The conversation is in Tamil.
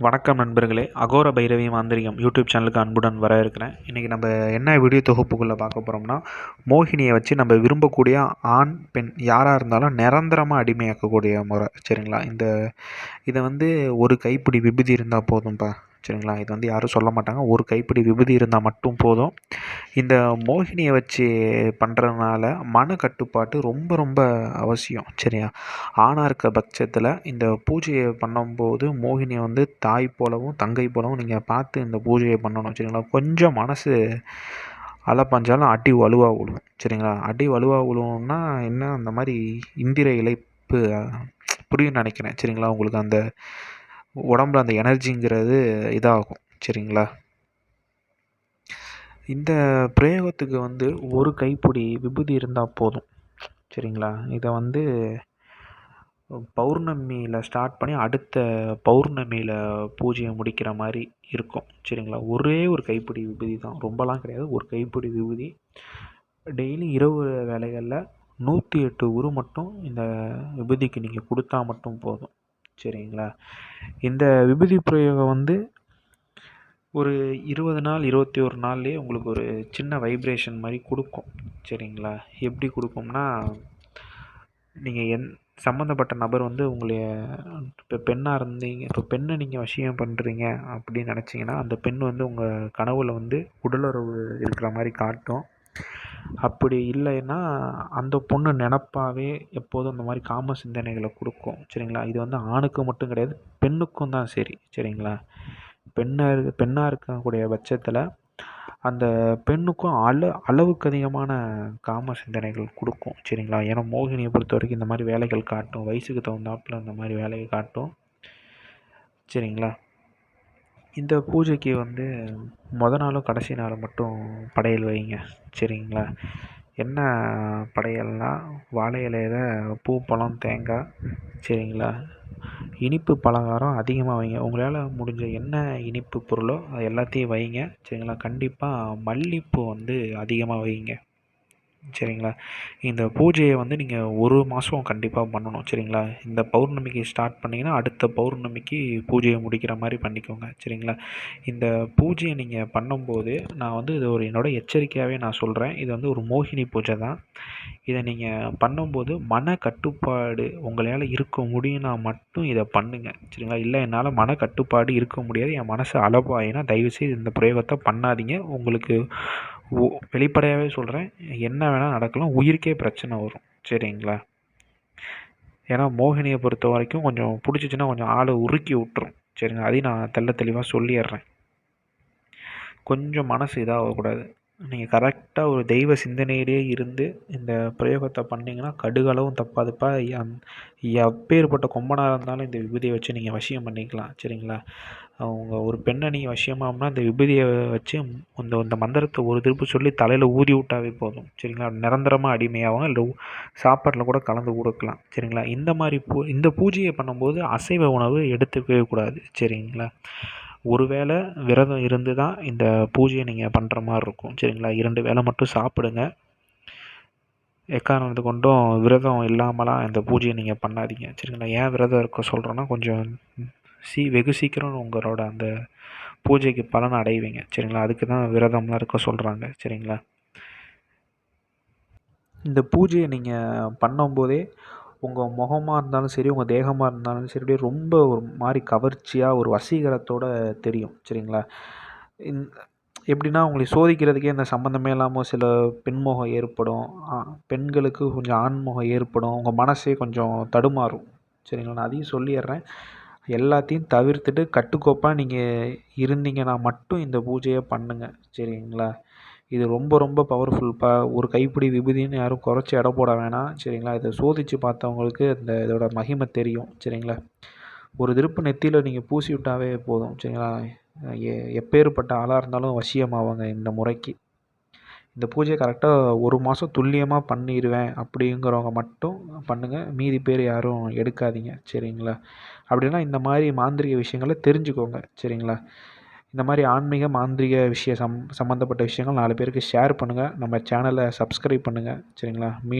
வணக்கம் நண்பர்களே. அகோர பைரவி மாந்திரிகம் யூடியூப் சேனலுக்கு அன்புடன் வர இருக்கிறேன் இன்றைக்கி நம்ம என்ன வீடியோ தொகுப்புக்குள்ளே பார்க்க போகிறோம்னா மோகினியை வச்சு நம்ம விரும்பக்கூடிய ஆண் பெண் யாராக இருந்தாலும் நிரந்தரமாக அடிமையாக்கக்கூடிய முறை. சரிங்களா? இந்த இதை வந்து ஒரு கைப்பிடி விபதி இருந்தால் போதும்ப்பா சரிங்களா? இது வந்து யாரும் சொல்ல மாட்டாங்க. ஒரு கைப்பிடி விபூதி இருந்தால் மட்டும் போதும். இந்த மோகினியை வச்சு பண்ணுறதுனால மன கட்டுப்பாட்டு ரொம்ப ரொம்ப அவசியம் சரியா? ஆணாக இருக்க பட்சத்தில் இந்த பூஜையை பண்ணும்போது மோகினியை வந்து தாய் போலவும் தங்கை போலவும் நீங்கள் பார்த்து இந்த பூஜையை பண்ணணும் சரிங்களா? கொஞ்சம் மனசு அலப்பஞ்சாலும் அடி வலுவாக விழுவும் சரிங்களா? அடி வலுவாக விழுவும்னா என்ன? அந்த மாதிரி இந்திர இழைப்பு புரியும் நினைக்கிறேன் சரிங்களா? உங்களுக்கு அந்த உடம்புல அந்த எனர்ஜிங்கிறது இதாகும். சரிங்களா? இந்த பிரயோகத்துக்கு வந்து ஒரு கைப்பிடி விபூதி இருந்தால் போதும். சரிங்களா? இதை வந்து பௌர்ணமியில் ஸ்டார்ட் பண்ணி அடுத்த பௌர்ணமியில் பூஜையை முடிக்கிற மாதிரி இருக்கும். சரிங்களா? ஒரே ஒரு கைப்பிடி விபூதி தான். ரொம்பலாம் கிடையாது. ஒரு கைப்பிடி விபூதி. டெய்லி இரவு வேலைகளில் நூற்றி எட்டு உரு மட்டும் இந்த விபூதிக்கு நீங்கள் கொடுத்தா மட்டும் போதும். சரிங்களா? இந்த விபூதி பிரயோகம் வந்து ஒரு இருபது நாள் இருபத்தி ஒரு நாள்லேயே உங்களுக்கு ஒரு சின்ன வைப்ரேஷன் மாதிரி கொடுக்கும். சரிங்களா? எப்படி கொடுக்கும்னா நீங்கள் என் சம்மந்தப்பட்ட நபர் வந்து உங்களை இப்போ பெண்ணாக இருந்தீங்க இப்போ பெண்ணை நீங்கள் வசியம் பண்ணுறீங்க அப்படின்னு நினச்சிங்கன்னா அந்த பெண் வந்து உங்கள் கனவில் வந்து உடலுறவு இருக்கிற மாதிரி காட்டும். அப்படி இல்லைன்னா அந்த பொண்ணு நினப்பாவே எப்போதும் அந்த மாதிரி காம சிந்தனைகளை கொடுக்கும். சரிங்களா? இது வந்து ஆணுக்கு மட்டும் கிடையாது பெண்ணுக்கும் தான் சரி. சரிங்களா? பெண்ணாக பெண்ணாக இருக்கக்கூடிய பட்சத்தில் அந்த பெண்ணுக்கும் அள அளவுக்கு அதிகமான காம சிந்தனைகள் கொடுக்கும். சரிங்களா? ஏன்னா மோகினியை பொறுத்த வரைக்கும் இந்த மாதிரி வேலைகள் காட்டும் வயசுக்கு தகுந்தாப்பில் இந்த மாதிரி வேலையை காட்டும். சரிங்களா? இந்த பூஜைக்கு வந்து மொதல் நாளும் கடைசி நாளும் மட்டும் படையல் வைங்க. சரிங்களா? என்ன படையல்னால் வாழை இலையில பூ பழம் தேங்காய் சரிங்களா? இனிப்பு பலகாரம் அதிகமாக வைங்க. உங்களால் முடிஞ்ச என்ன இனிப்பு பொருளோ அது எல்லாத்தையும் வைங்க. சரிங்களா? கண்டிப்பாக மல்லிகைப்பூ வந்து அதிகமாக வைங்க. சரிங்களா? இந்த பூஜையை வந்து நீங்கள் ஒரு மாதம் கண்டிப்பாக பண்ணணும் சரிங்களா? இந்த பௌர்ணமிக்கு ஸ்டார்ட் பண்ணிங்கன்னா அடுத்த பௌர்ணமிக்கு பூஜையை முடிக்கிற மாதிரி பண்ணிக்கோங்க சரிங்களா? இந்த பூஜையை நீங்கள் பண்ணும்போது நான் வந்து இது ஒரு என்னோடய எச்சரிக்கையாகவே நான் சொல்கிறேன் இது வந்து ஒரு மோகினி பூஜை தான். இதை நீங்கள் பண்ணும்போது மன கட்டுப்பாடு உங்களால் இருக்க முடியும்னா மட்டும் இதை பண்ணுங்கள் சரிங்களா? இல்லை என்னால் மன கட்டுப்பாடு இருக்க முடியாது. என் மனசு அளவாயினா தயவுசெய்து இந்த பிரயோகத்தை பண்ணாதீங்க. உங்களுக்கு வெளிப்படையாகவே சொல்கிறேன் என்ன வேணால் நடக்கலாம். உயிருக்கே பிரச்சனை வரும். சரிங்களா? ஏன்னா மோகினியை பொறுத்த வரைக்கும் கொஞ்சம் பிடிச்சிச்சின்னா கொஞ்சம் ஆளை உருக்கி விட்டுரும். சரிங்க அதையும் நான் தெள்ள தெளிவாக சொல்லிடுறேன். கொஞ்சம் மனசு இதாகக்கூடாது. நீங்கள் கரெக்டாக ஒரு தெய்வ சிந்தனையிலே இருந்து இந்த பிரயோகத்தை பண்ணிங்கன்னா கடுகளவும் தப்பாதுப்பா. எப்பேற்பட்ட கொம்பனாக இருந்தாலும் இந்த விபூதியை வச்சு நீங்கள் வசியம் பண்ணிக்கலாம் சரிங்களா? அவங்க ஒரு பெண்ணை நீங்கள் வசியமாகனா இந்த விபூதியை வச்சு இந்த இந்த மந்திரத்தை ஒரு திருப்பு சொல்லி தலையில் ஊதி விட்டாவே போதும் சரிங்களா? நிரந்தரமாக அடிமையாகவும் இல்லை சாப்பாட்டில் கூட கலந்து கொடுக்கலாம் சரிங்களா? இந்த மாதிரி பூ இந்த பூஜையை பண்ணும்போது அசைவ உணவு எடுத்துக்கவே கூடாது சரிங்களா? ஒரு வேளை விரதம் இருந்து தான் இந்த பூஜையை நீங்கள் பண்ணுற மாதிரி இருக்கும். சரிங்களா? இரண்டு வேளை மட்டும் சாப்பிடுங்க. எக்காரணத்து கொண்டும் விரதம் இல்லாமலாம் இந்த பூஜையை நீங்கள் பண்ணாதீங்க. சரிங்களா? ஏன் விரதம் இருக்க சொல்கிறோன்னா கொஞ்சம் சீ வெகு சீக்கிரம் உங்களோட அந்த பூஜைக்கு பலன் அடைவீங்க. சரிங்களா? அதுக்கு தான் விரதம்லாம் இருக்க சொல்கிறாங்க சரிங்களா? இந்த பூஜையை நீங்கள் பண்ணும்போதே உங்கள் முகமாக இருந்தாலும் சரி உங்கள் தேகமாக இருந்தாலும் சரி அப்படியே ரொம்ப ஒரு மாதிரி கவர்ச்சியாக ஒரு வசீகரத்தோடு தெரியும் சரிங்களா? இந் எப்படின்னா உங்களை சோதிக்கிறதுக்கே இந்த சம்மந்தமே இல்லாமல் சில பெண்முகம் ஏற்படும். பெண்களுக்கு கொஞ்சம் ஆண்முகம் ஏற்படும். உங்கள் மனசே கொஞ்சம் தடுமாறும் சரிங்களா? நான் அதையும் சொல்லிடுறேன். எல்லாத்தையும் தவிர்த்துட்டு கட்டுக்கோப்பாக நீங்கள் இருந்தீங்கன்னா மட்டும் இந்த பூஜையை பண்ணுங்கள் சரிங்களா? இது ரொம்ப ரொம்ப பவர்ஃபுல்ப்பா ஒரு கைப்பிடி விபூதின்னு யாரும் குறைச்சி எடை போட வேணாம் சரிங்களா? இதை சோதித்து பார்த்தவங்களுக்கு இந்த இதோட மகிமை தெரியும் சரிங்களா? ஒரு திருப்பு நெத்தியில் நீங்கள் பூசி விட்டாவே போதும் சரிங்களா? எ எப்பேற்பட்ட ஆளாக இருந்தாலும் வசியமாவாங்க இந்த முறைக்கு. இந்த பூஜையை கரெக்டாக ஒரு மாதம் துல்லியமாக பண்ணிடுவேன் அப்படிங்கிறவங்க மட்டும் பண்ணுங்கள் மீதி பேர் யாரும் எடுக்காதீங்க சரிங்களா? அப்படின்னா இந்த மாதிரி மாந்திரிக விஷயங்களை தெரிஞ்சுக்கோங்க சரிங்களா? இந்த மாதிரி ஆன்மீக மாந்திரிக விஷய சம் சம்மந்தப்பட்ட விஷயங்கள் நாலு பேருக்கு ஷேர் பண்ணுங்கள் நம்ம சேனலை சப்ஸ்கிரைப் பண்ணுங்கள் சரிங்களா? மீ